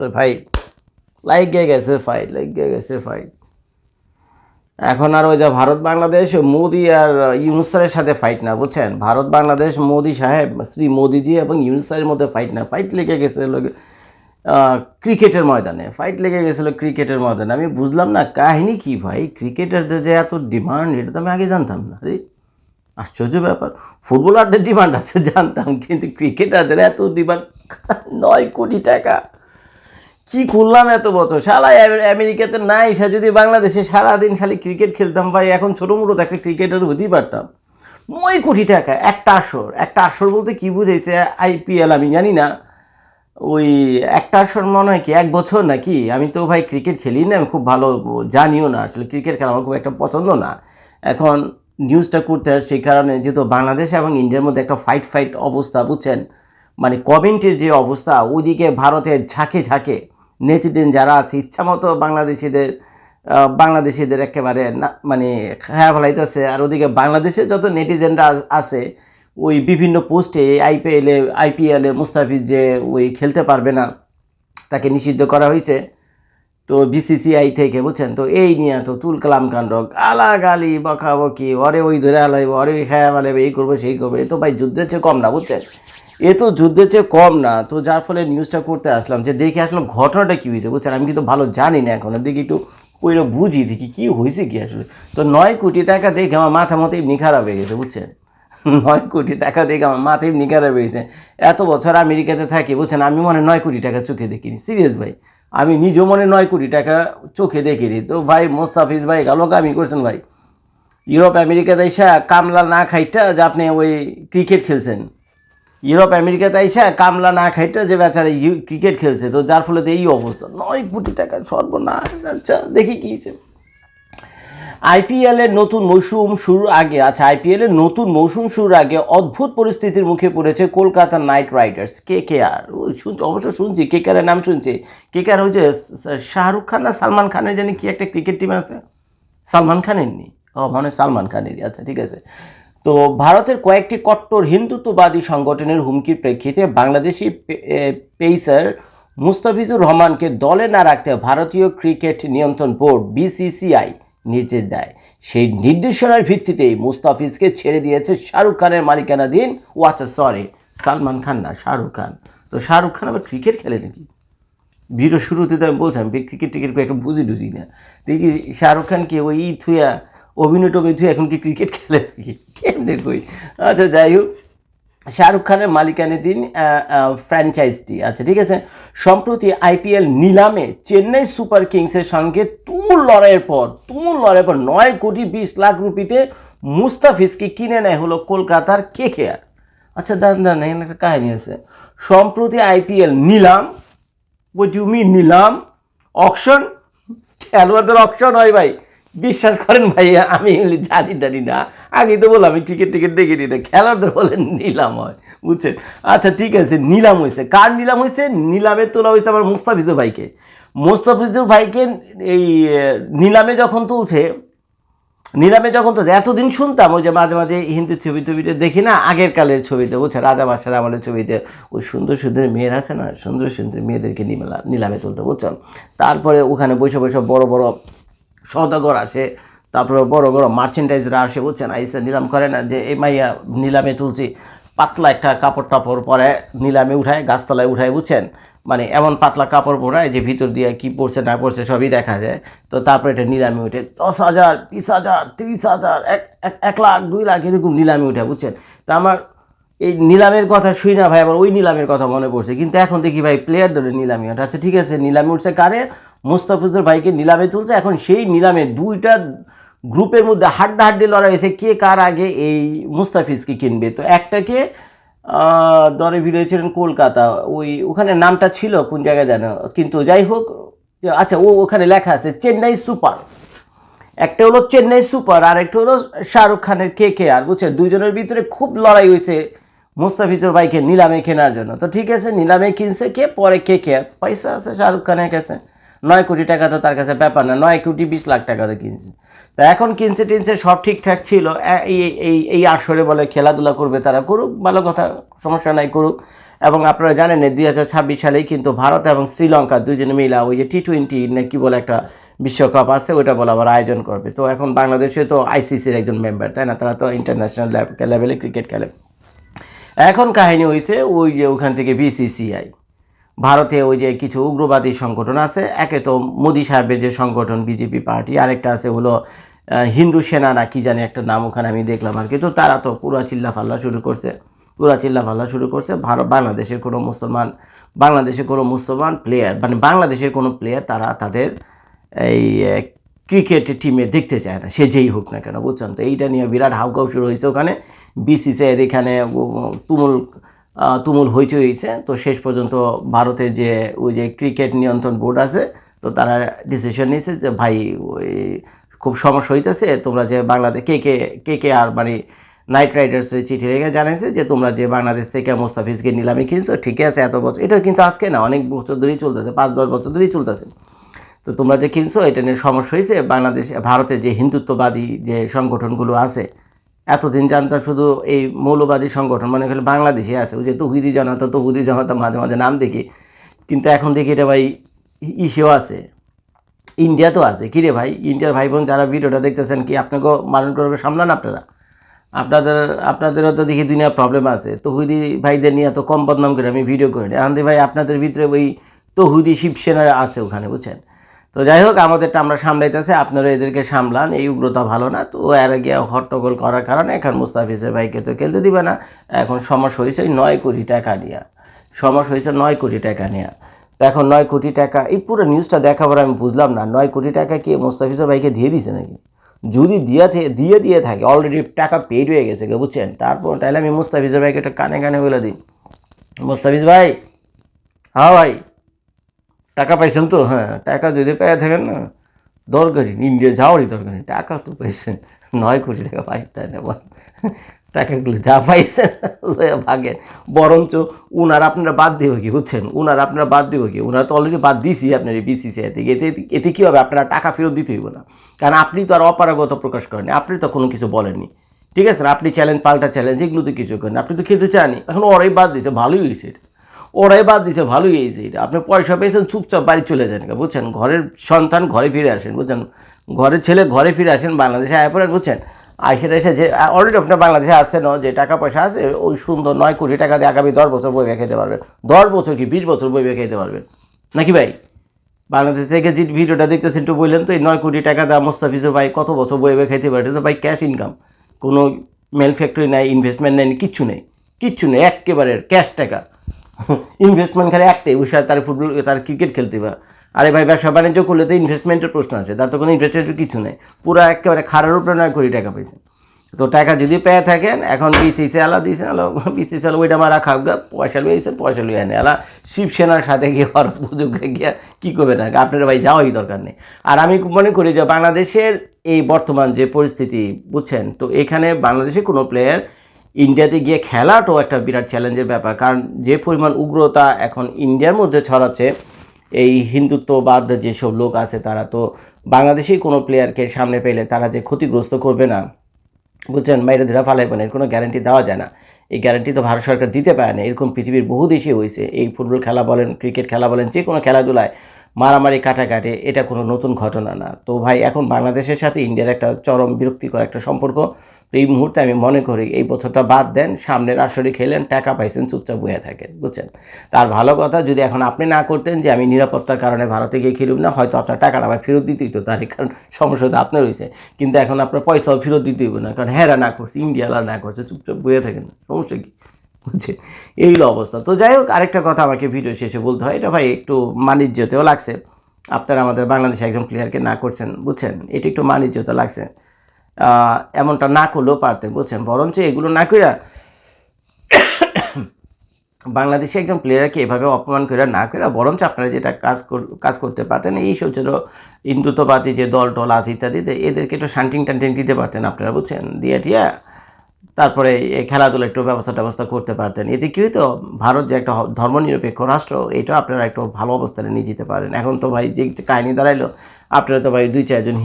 তো ভাই লাইক গিয়ে গেছে ফাইট লাইক গিয়ে গেছে ফাইট এখন আর ওই যে ভারত বাংলাদেশ, মোদি আর ইউনুস স্যারের সাথে ফাইট না, বুঝছেন? ভারত বাংলাদেশ, মোদি সাহেব, শ্রী মোদিজি এবং ইউনুস স্যারের মধ্যে ফাইট না। ফাইট লেগে গেছে ক্রিকেটের ময়দানে। ফাইট লেগে গেছিল ক্রিকেটের ময়দানে। আমি বুঝলাম না কাহিনী কি ভাই? ক্রিকেটারদের যে এত ডিমান্ড এটা তো আমি আগে জানতাম না। আরে, আশ্চর্য ব্যাপার। ফুটবলারদের ডিমান্ড আছে, জানতাম। কিন্তু ক্রিকেটারদের এত ডিমান্ড নয় কোটি টাকা। কি করলাম এত বছর? সারা আমেরিকাতে আমেরিকাতে নাই, সে যদি বাংলাদেশে সারাদিন খালি ক্রিকেট খেলতাম, ভাই, এখন ছোটো মোটো একটা ক্রিকেটার হতেই পারতাম। নয় কোটি টাকা, একটা আসর। একটা আসর বলতে কি বুঝাইছে আইপিএল আমি জানি না। ওই একটা আসর মনে হয় কি, এক বছর নাকি? আমি তো ভাই ক্রিকেট খেলি না, আমি খুব ভালো জানিও না। আসলে ক্রিকেট খেলা আমার খুব একটা পছন্দ না। এখন নিউজটা করতে হয়, সেই কারণে যেহেতু বাংলাদেশ এবং ইন্ডিয়ার মধ্যে একটা ফাইট ফাইট অবস্থা, বুঝছেন? মানে কমেন্টের যে অবস্থা, ওইদিকে ভারতের ঝাঁকে ঝাঁকে। নেচিডেন যারা আছে, ইচ্ছা মতো বাংলাদেশিদের বাংলাদেশিদের একেবারে না মানে খায়া ফেলাইতেছে আর ওদিকে বাংলাদেশে যত নেটিজেনরা আছে, ওই বিভিন্ন পোস্টে আইপিএলে আইপিএলে মুস্তাফিজ যে ওই খেলতে পারবে না, তাকে নিষিদ্ধ করা হয়েছে। তো বিসিসিআই থেকে, বুঝছেন? তো এই নিয়ে তো তুল কালাম কাণ্ড গালাগালি বকাবকি অরে ওই ধরে আলাইব, অরে ওই খায়া ফেলাইবে এই করব, সেই করব, এ তো ভাই যুদ্ধের চেয়ে কম না, বুঝছেন? এ তো যুদ্ধের চেয়ে কম না, তো যার ফলে নিউজটা করতে আসলাম, যে দেখে আসলাম ঘটনাটা কী হয়েছে, বুঝছেন? আমি কিন্তু ভালো জানি না এখন দেখি একটু ওইটা বুঝি দেখি, কী হয়েছে কি আসলে? তো নয় কোটি টাকা দেখে আমার মাথা মতো এমনি খারাপ হয়ে গেছে, বুঝছেন? নয় কোটি টাকা দেখে আমার মাথা এমনি খারাপ হয়ে গেছে। এত বছর আমেরিকাতে থাকি, বুঝছেন? আমি মনে হয় নয় কোটি টাকা চোখে দেখিনি সিরিয়াস ভাই। আমি নিজ মনে নয় কোটি টাকা চোখে দেখিনি তো ভাই, মোস্তাফিজ ভাই গালোকামি করছেন ভাই। ইউরোপ, আমেরিকাতে আইসা কামলা না খাইটা যে আপনি ওই ক্রিকেট খেলছেন। ইউরোপ, আমেরিকাতে আইসা কামলা না খাইটা যে বেচারা ক্রিকেট খেলছে। তো যার ফলে তো এই অবস্থা। নয় কোটি টাকা সর্বনাশ। আচ্ছা দেখি কি আইপিএল এর নতুন মৌসুম শুরুর আগে আচ্ছা আইপিএল এর নতুন মৌসুম শুরুর আগে অদ্ভুত পরিস্থিতির মুখে পড়েছে Kolkata Knight Riders K K R? শুনছি অবশ্য শুনছি কে কে নাম শুনছি। কে কে আর যে শাহরুখ খান না সালমান খানের জানি কি একটা ক্রিকেট টিম আছে? সালমান খানের নি ও মানে সালমান খানেরই আচ্ছা ঠিক আছে। তো ভারতের কয়েকটি কট্টর হিন্দুত্ববাদী সংগঠনের হুমকির প্রেক্ষিতে বাংলাদেশি পে- এ, মুস্তাফিজুর রহমানকে দলে না রাখতে ভারতীয় ক্রিকেট নিয়ন্ত্রণ বোর্ড বিসিসিআই নির্দেশ দেয়। সেই নির্দেশনার ভিত্তিতেই মুস্তাফিজকে ছেড়ে দিয়েছে শাহরুখ খানের মালিকানাধীন ও আচ্ছা সরি সালমান খান না, শাহরুখ খান। তো শাহরুখ খান আবার ক্রিকেট খেলে নাকি? ভিডিও শুরুতে তো আমি বলতাম ক্রিকেট টিকেট একটা বুঝি টুঝি না। দেখি শাহরুখ খান কি ওই থুয়া অভিনয় টভিনয় থুয়া এখন কি ক্রিকেট খেলে নাকি? কেমনে কই? আচ্ছা যাই হোক। শাহরুখ খানের মালিকানাধীন ফ্র্যাঞ্চাইজটি আচ্ছা ঠিক আছে? সম্প্রতি আইপিএল নিলামে চেন্নাই সুপার কিংসের সঙ্গে তুমুল লড়াইয়ের পর, তুমুল লড়াইয়ের পর নয় কোটি বিশ লাখ রুপিতে মুস্তাফিজকে কিনে নেয় হলো কলকাতার কে কেয়ার আচ্ছা দান দান এখানে একটা কাহিনী আছে। সম্প্রতি আইপিএল নিলাম ওই মিন নিলাম? অকশন খেলোয়াড়দের অকশন হয় ভাই। বিশ্বাস করেন ভাইয়া, আমি এগুলি জানি জানি না। আগেই তো বললাম, আমি ক্রিকেট টিকেট দেখিনি না। খেলোয়াড়দের বলেন নিলাম হয়, বুঝছেন? আচ্ছা ঠিক আছে, নিলাম হয়েছে কার নিলাম হয়েছে নিলামে তোলা হয়েছে আমার মুস্তাফিজুর ভাইকে। মুস্তাফিজুর ভাইকে এই নিলামে যখন তুলছে, নিলামে যখন তো এতদিন শুনতাম, ওই যে মাঝে মাঝে হিন্দি ছবি টবিতে দেখি না, আগের কালের ছবিতে বুঝছে রাজা বাসার আমাদের ছবিতে ওই সুন্দর সুন্দর মেয়ের আছে না, সুন্দর সুন্দর মেয়েদেরকে নিলামে তুলতে, বুঝছেন? তারপরে ওখানে বসে বসে বড় বড় সদাগর আসে, তারপরে বড় বড় মার্চেন্টাইজরা আসে, বুঝছেন? আইসা নিলাম করে না, যে এই মাইয়া নিলামে তুলছি, পাতলা একটা কাপড় টাপড় পরে নিলামে উঠায়, গাছতলায় উঠায়, বুঝছেন? মানে এমন পাতলা কাপড় পরায় যে ভিতর দিয়ে কি পড়ছে, না পড়ছে, সবই দেখা যায়। তো তারপরে এটা নিলামে উঠে, দশ হাজার, বিশ হাজার, তিরিশ হাজার, এক, এক- লাখ, দুই লাখ এরকম নিলামে উঠে, বুঝছেন? তা আমার এই নিলামের কথা শুই না ভাই, আবার ওই নিলামের কথা মনে পড়ছে। কিন্তু এখন দেখি ভাই প্লেয়ার ধরে নিলামি ওঠে। আচ্ছা ঠিক আছে, নিলামে উঠছে কারে? মুস্তাফিজুর ভাইকে নিলামে তুলছে। এখন সেই নিলামে দুইটা গ্রুপের মধ্যে হাড্ডাহাড্ডি লড়াই হয়েছে কে কার আগে এই মুস্তাফিজকে কিনবে? তো একটাকে দরে ভিড়েছিলেন কলকাতা। ওই ওখানে নামটা ছিল, কোন জায়গায় জানো? কিন্তু যাই হোক আচ্ছা ও ওখানে লেখা আছে, চেন্নাই সুপার। একটা হলো চেন্নাই সুপার আর একটা হলো শাহরুখ খানের কে কে আর বুঝছেন? দুজনের ভিতরে খুব লড়াই হয়েছে মুস্তাফিজুর ভাইকে নিলামে কেনার জন্য। তো ঠিক আছে, নিলামে কিনছে কে? পরে কে কে? পয়সা আছে, শাহরুখ খানের কাছে। নয় কোটি টাকা তো তার কাছে ব্যাপার না, নয় কোটি বিশ লাখ টাকা তো কিনছে। তা এখন কিনছে টিনছে সব ঠিকঠাক ছিল এই এই এই আসরে বলে খেলাধুলা করবে তারা করুক, ভালো কথা, সমস্যা নাই করুক। এবং আপনারা জানেন দুই হাজার ছাব্বিশ সালেই কিন্তু ভারত এবং শ্রীলঙ্কা দুজনে মিলা ওই যে টি টোয়েন্টি না কি বলে একটা বিশ্বকাপ আছে, ওইটা বলে আবার আয়োজন করবে। তো এখন বাংলাদেশে তো আইসিসির একজন মেম্বার তাই না? তারা তো ইন্টারন্যাশনাল লেভেলে ক্রিকেট খেলে। এখন কাহিনী হয়েছে ওই যে ওখান থেকে বিসিসিআই ভারতে ওই যে কিছু উগ্রবাদী সংগঠন আছে, একে তো মোদী সাহেবের যে সংগঠন, বিজেপি পার্টি, আরেকটা আছে হলো হিন্দু সেনা না কি জানি একটা নাম ওখানে আমি দেখলাম আর কি। তো তারা তো পুরা চিল্লা ফাল্লা শুরু করছে, পুরা চিল্লা ফাল্লা শুরু করছে। ভারত, বাংলাদেশের কোনো মুসলমান, বাংলাদেশের কোনো মুসলমান প্লেয়ার মানে বাংলাদেশের কোনো প্লেয়ার তারা তাদের এই ক্রিকেট টিমে দেখতে চায় না, সে যেই হোক না কেন, বুঝছেন? তো এইটা নিয়ে বিরাট হাউকাউ শুরু হয়েছে ওখানে। বিসিসিআইয়ের এখানে তুমুল তুমুল হইচই হয়েছে তো শেষ পর্যন্ত ভারতের যে ওই যে ক্রিকেট নিয়ন্ত্রণ বোর্ড আছে, তো তারা ডিসিশন নিয়েছে যে, ভাই, ওই খুব সমস্যা হইতেছে, তোমরা যে বাংলাদেশ কে কে কে কে আর মানে নাইট রাইডার্সের চিঠি রেখে জানাইছে যে, তোমরা যে বাংলাদেশ থেকে মোস্তাফিজকে নিলামে কিনছো, ঠিক আছে, এত বছর এটা কিন্তু আজকে না, অনেক বছর ধরেই চলতেছে, পাঁচ, দশ বছর ধরেই চলতেছে। তো তোমরা যে কিনছো, এটা নিয়ে সমস্যা হয়েছে বাংলাদেশ, ভারতের যে হিন্দুত্ববাদী যে সংগঠনগুলো আছে এতদিন জানতাম শুধু এই মৌলবাদী সংগঠন মানে হলো বাংলাদেশে আছে। ওই যে তহুদি জনতা তহুদি জনতা মাঝে মাঝে নাম দেখি। কিন্তু এখন দেখি এটা ভাই ইসেও আছে। ইন্ডিয়া তো আছে। কিরে ভাই? ইন্ডিয়ার ভাই বোন যারা ভিডিওটা দেখতেছেন কি আপনাকেও মানুষ করবে? সামলান আপনারা। আপনাদের, আপনাদেরও তো দেখি দুনিয়া প্রবলেম আছে। তহুদি ভাইদের নিয়ে তো কম বদনাম করে আমি ভিডিও করি এখন ভাই আপনাদের ভিতরে ওই তহুদি শিবসেনা আছে ওখানে, বুঝছেন? তো যাই হোক, আমাদেরটা আমরা সামলাইতেছে, আপনারা এদেরকে সামলান, এই উগ্রতা ভালো না, তো এর গিয়ে হট্টগোল করার কারণে এখন মুস্তাফিজের ভাইকে তো খেলতে দিবে না। এখন সমস্যা হয়েছে নয় কোটি টাকা নিয়ে। সমস্যা হয়েছে নয় কোটি টাকা নিয়ে। তো এখন নয় কোটি টাকা, এই পুরো নিউজটা দেখার পর আমি বুঝলাম না, নয় কোটি টাকা কি মুস্তাফিজের ভাইকে দিয়ে দিছে নাকি? যদি দিয়ে দিয়ে দিয়ে থাকে অলরেডি টাকা পেড হয়ে গেছে বুঝছেন? তারপর তাহলে আমি মুস্তাফিজের ভাইকে একটা কানে কানে বলে দিই। মুস্তাফিজ ভাই হ্যাঁ ভাই। টাকা পাইছেন তো হ্যাঁ টাকা যদি পেয়ে থাকেন না, দরকারি, ইন্ডিয়া যাওয়ারই দরকার, টাকা তো পাইছেন, নয় কোটি টাকা পাই, তাই না টাকাগুলো যা পাইছেন ভাগেন। বরঞ্চ উনার আপনারা বাদ দিব কি, বুঝছেন? উনার আপনারা বাদ দিব কি? উনারা তো অলরেডি বাদ দিয়েছি আপনার এই বিসিসিআই থেকে এতে এতে কী হবে? আপনারা টাকা ফেরত দিতে হইব না। কারণ আপনি তো আর অপারগতা প্রকাশ করেননি আপনি তো কোনো কিছু বলেননি। ঠিক আছে, আপনি চ্যালেঞ্জ পাল্টা চ্যালেঞ্জ এগুলো তো কিছু করেন আপনি তো খেলতে চাননি, এখন ওরাই বাদ দিয়েছে, ভালোই হয়েছে ওরাই বাদ দিছে, ভালোই হয়েছে এটা। আপনি পয়সা পেয়েছেন, চুপচাপ বাড়ি চলে যান বুঝছেন? ঘরের সন্তান ঘরে ফিরে আসেন, বুঝছেন? ঘরের ছেলে ঘরে ফিরে আসেন, বাংলাদেশে আয় পড়েন, বুঝছেন? আইসে এসে যে অলরেডি আপনার বাংলাদেশে আসছেন যে টাকা পয়সা আছে, ওই সুন্দর নয় কোটি টাকা দিয়ে আগামী দশ বছর বই খেতে পারবেন। দশ বছর কি বিশ বছর বই খেতে পারবেন? নাকি ভাই? বাংলাদেশ থেকে যে ভিডিওটা দেখতেছেন একটু বললেন তো, এই নয় কোটি টাকা দেওয়া মোস্তাফিজের ভাই কত বছর বই খেতে পারে? এটা তো ভাই ক্যাশ ইনকাম কোনো ম্যানুফ্যাক্টরি নাই ইনভেস্টমেন্ট নেই, কিচ্ছু নেই। কিচ্ছু নেই, একেবারে ক্যাশ টাকা। ইনভেস্টমেন্ট খালি একটাই, ওই সাথে তার ফুটবল তার ক্রিকেট খেলতে বা আরে ভাই, ব্যবসা বাণিজ্য করলে তো ইনভেস্টমেন্টের প্রশ্ন আছে, তার তো কোনো ইনভেস্টমেন্টের কিছু নেই। পুরো একেবারে খারার উপরে নয়, কোটি টাকা পেয়েছে তো টাকা যদি পেয়ে থাকেন, এখন বিসিসি আলা দিয়েছে, আলো বিসিসি আলো ওইটা মারা খাক, গা, পয়সা লুয়েছে পয়সা লুয়ে আনে। আলা, শিবসেনার সাথে গিয়ে হর পুজো গিয়ে কী করবে না? আপনার ভাই যাওয়াই দরকার নেই। আর আমি মনে করি যে বাংলাদেশের এই বর্তমান যে পরিস্থিতি, বুঝছেন? তো এখানে বাংলাদেশে কোনো প্লেয়ার ইন্ডিয়াতে গিয়ে খেলাটাও একটা বিরাট চ্যালেঞ্জের ব্যাপার। কারণ যে পরিমাণ উগ্রতা এখন ইন্ডিয়ার মধ্যে ছড়াচ্ছে, এই হিন্দুত্ববাদ যেসব লোক আছে তারা তো বাংলাদেশেই কোনো প্লেয়ারকে সামনে পেলে তারা যে ক্ষতিগ্রস্ত করবে না। বুঝছেন? বাইরে ধরা ফালাইবে না, এর কোনো গ্যারান্টি দেওয়া যায় না। এই গ্যারান্টি তো ভারত সরকার দিতে পারে না, এরকম পৃথিবীর বহু দেশে হয়েছে। এই ফুটবল খেলা বলেন, ক্রিকেট খেলা বলেন, যে কোনো খেলাধুলায় মারামারি, কাটাকাটি, এটা কোনো নতুন ঘটনা না। তো ভাই, এখন বাংলাদেশের সাথে ইন্ডিয়ার একটা চরম বিরক্তিকর একটা সম্পর্ক। তো এই মুহূর্তে আমি মনে করি এই বছরটা বাদ দেন, সামনের আসরে খেলেন, টাকা পাইছেন, চুপচাপ বয়ে থাকেন, বুঝছেন? তার ভালো কথা, যদি এখন আপনি না করতেন যে আমি নিরাপত্তার কারণে ভারতে গিয়ে খেলুম না, হয়তো আপনার টাকাটা আবার ফেরত দিতেই তো তার কারণ সমস্যা তো আপনার হয়েছে কিন্তু এখন আপনার পয়সাও ফেরত দিতে হইব না, কারণ হ্যাঁ না করছে ইন্ডিয়ালা না করছে, চুপচাপ বয়ে থাকেন, সমস্যা কি? বুঝছে এই হলো অবস্থা। তো যাই হোক, আরেকটা কথা আমাকে ভিডিও শেষে বলতে হয়, এটা ভাই একটু মানিজ্যতেও লাগছে। আপনারা আমাদের বাংলাদেশে একজন প্লেয়ারকে না করছেন, বুঝছেন? এটা একটু মানিজ্যতে লাগছে। এমনটা না করলেও পারতেন, বুঝছেন? বরঞ্চ এগুলো না কইরা বাংলাদেশে একজন প্লেয়ারকে এভাবে অপমান করে না করে বরঞ্চ আপনারা যেটা কাজ কাজ করতে পারতেন, এই সব ছিল হিন্দুত্ববাদী যে দল টল আছে ইত্যাদিতে এদেরকে একটু শান্টিং টান্টিং দিতে পারতেন আপনারা, বুঝছেন? দিয়ে টিয়া, তারপরে এই খেলাধুলা একটু ব্যবস্থা ট্যবস্থা করতে পারতেন। এতে কী হইতো, ভারত যে একটা ধর্মনিরপেক্ষ রাষ্ট্র এটা আপনারা একটু ভালো অবস্থানে নিয়ে যেতে পারেন। এখন তো ভাই যে কাহিনী দাঁড়াইলো আপনারা তো ভাই দুই চারজন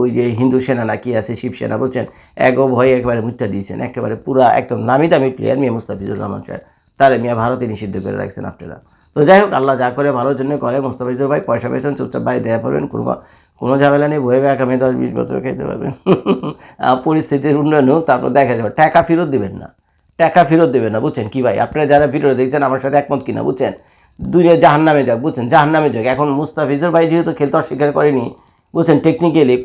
ওই যে হিন্দু সেনা না কি আছে শিবসেনা বলছেন এগো ভয়ে একেবারে মুত্যা দিয়েছেন, একেবারে পুরা একদম নামি দামি প্লেয়ার মিয়া মুস্তাফিজুর রহমান সাহেব তাহলে মিয়া ভারতে নিষিদ্ধ করে রাখছেন আপনারা। তো যাই হোক, আল্লাহ যা করে ভালোর জন্য করে, মোস্তাফিজুর ভাই পয়সা পেয়েছেন, চুপচাপ বাড়ি দেয়া পড়বেন, কোনো কোনো ঝামেলা নেই বয়ে আগামী দশ বিশ বছর খেতে পারবেন। পরিস্থিতির উন্নয়ন হোক তারপর দেখা যাবে, টাকা ফেরত দেবেন না। টাকা ফেরত দেবেন না, বুঝছেন কি ভাই? আপনারা যারা ভিডিও দেখছেন, আমার সাথে একমত কিনা, বুঝছেন? দুনিয়া জাহান নামে যাক, বুঝছেন? জাহান নামে যাক। এখন মুস্তাফিজুর ভাই যেহেতু খেলতে অস্বীকার করেনি, বুঝছেন? টেকনিক্যালি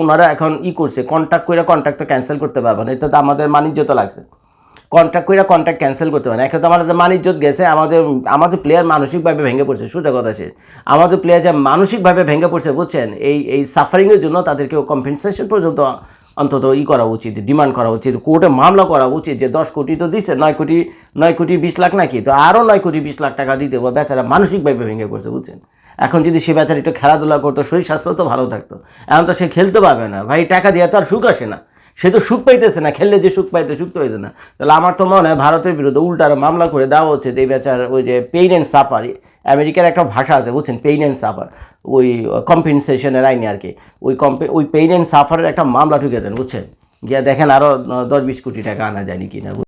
ওনারা এখন ই করছে কন্ট্যাক্ট করে কন্ট্যাক্ট তো ক্যান্সেল করতে পারবে না। এটা তো আমাদের মানিজ্য তো লাগছে। কন্ট্যাক্ট করে কন্ট্যাক্ট ক্যান্সেল করতে পারে এখন তো আমাদের মানিজ্যত গেছে, আমাদের আমাদের প্লেয়ার মানসিকভাবে ভেঙে পড়ছে, সোজা কথা শেষ আমাদের প্লেয়ার যা মানসিকভাবে ভেঙে পড়ছে, বুঝছেন? এই এই সাফারিংয়ের জন্য তাদেরকে কম্পেনসেশন পর্যন্ত অন্তত ই করা উচিত ডিমান্ড করা উচিত, কোর্টে মামলা করা উচিত যে দশ কোটি তো দিচ্ছে নয় কোটি নয় কোটি বিশ লাখ নাকি? তো আরও নয় কোটি বিশ লাখ টাকা দিতে হবে, বেচারা মানসিকভাবে ভেঙে করছে বুঝছেন? এখন যদি সে বেচারা একটু খেলাধুলা করতো, শরীর স্বাস্থ্য তো ভালো থাকতো, এখন তো সে খেলতে পারবে না, ভাই টাকা দিয়ে তো আর সুখ আসে না, সে তো সুখ পাইতেছে না, খেললে যে সুখ পাইতে, সুখ তো হইতে না, তাহলে আমার তো মনে হয় ভারতের বিরুদ্ধে উল্টার মামলা করে দেওয়া হচ্ছে এই বেচার ওই যে পেইন অ্যান্ড সাফার আমেরিকার একটা ভাষা আছে, বুঝছেন? পেইন অ্যান্ড সাফার ওই কম্পেনসেশনের আইনে আর কি। ওই কম্পে ওই পেইন অ্যান্ড সাফারের একটা মামলা ঢুকে দেন, বুঝছেন? গিয়ে দেখেন আরও দশ বিশ কোটি টাকা আনা যায়নি কিনা